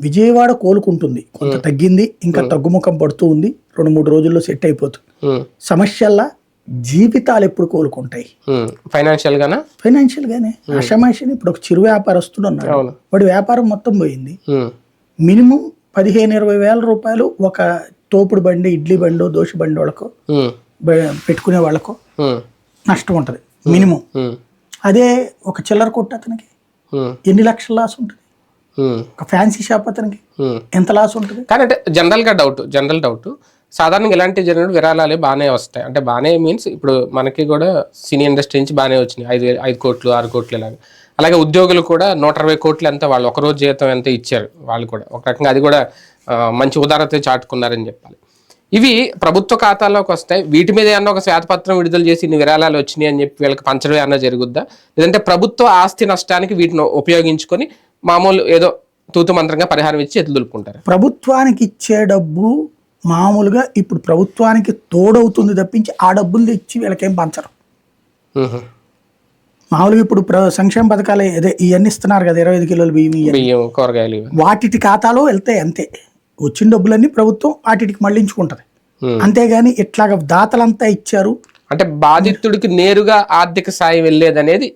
విజయవాడ కోలుకుంటుంది. కొంత తగ్గింది ఇంకా తగ్గుముఖం పడుతూ ఉంది. రెండు మూడు రోజుల్లో సెట్ అయిపోతుంది. సమస్యల్లా జీవితాలు ఎప్పుడు కోలుకుంటాయి. ఫైనాన్షియల్ గానా? ఫైనాన్షియల్ గానే. ఆషామాషిని ఇప్పుడు ఒక చిరు వ్యాపారస్తుడు ఉన్నాడు. వాడి వ్యాపారం మొత్తం పోయింది. మినిమం పదిహేను ఇరవై వేల రూపాయలు ఒక తోపుడు బండి ఇడ్లీ బండో దోశ బండి వాళ్ళకో పెట్టుకునే వాళ్ళకో నష్టం ఉంటుంది. మినిమం. అదే ఒక చిల్లర కొట్టు అతనికి. ఎన్ని లక్షల లాస్ ఉంటుంది? ఒక ఫ్యాన్సీ షాప్ అతనికి. ఎంత లాస్ ఉంటుంది? కానీ అంటే జనరల్గా డౌట్ జనరల్ డౌట్ సాధారణంగా ఇలాంటి జరిగినప్పుడు విరాళాలే బాగానే వస్తాయి. అంటే బాగానే మీన్స్ ఇప్పుడు మనకి కూడా సినీ ఇండస్ట్రీ నుంచి బాగానే వచ్చినాయి. ఐదు ఐదు కోట్లు ఆరు కోట్లు ఇలాగ. అలాగే ఉద్యోగులు కూడా నూట అరవై కోట్లు ఎంత వాళ్ళు ఒక రోజు జీతం ఎంత ఇచ్చారు వాళ్ళు కూడా. ఒక రకంగా అది కూడా మంచి ఉదారత చాటుకున్నారని చెప్పాలి. ఇవి ప్రభుత్వ ఖాతాల్లోకి వస్తాయి. వీటి మీద ఏమన్నా ఒక శ్వేతపత్రం విడుదల చేసి ఇన్ని విరాళాలు వచ్చినాయి అని చెప్పి వీళ్ళకి పంచడం ఏమన్నా జరుగుద్దా? లేదంటే ప్రభుత్వ ఆస్తి నష్టానికి వీటిని ఉపయోగించుకొని మామూలు ఏదో తూతు మంత్రంగా పరిహారం ఇచ్చి ఎదులు దులుపుకుంటారు. ప్రభుత్వానికి ఇచ్చే డబ్బు మామూలుగా ఇప్పుడు ప్రభుత్వానికి తోడవుతుంది తప్పించి ఆ డబ్బులు తెచ్చి వీళ్ళకేం పంచరు. మామూలుగా ఇప్పుడు సంక్షేమ పథకాలు ఇవన్నీ ఇస్తున్నారు కదా ఇరవై ఐదు కిలోలు బియ్యం కూరగాయలు వాటిటి ఖాతాలో వెళ్తాయి అంతే. వచ్చిన డబ్బులన్నీ ప్రభుత్వం వాటికి మళ్ళించుకుంటది. అంతేగాని ఇట్లాగ దాతలంతా ఇచ్చారు. అంటే బాధితుడికి నేరుగా ఆర్థిక సాయం వెళ్ళేది అనేది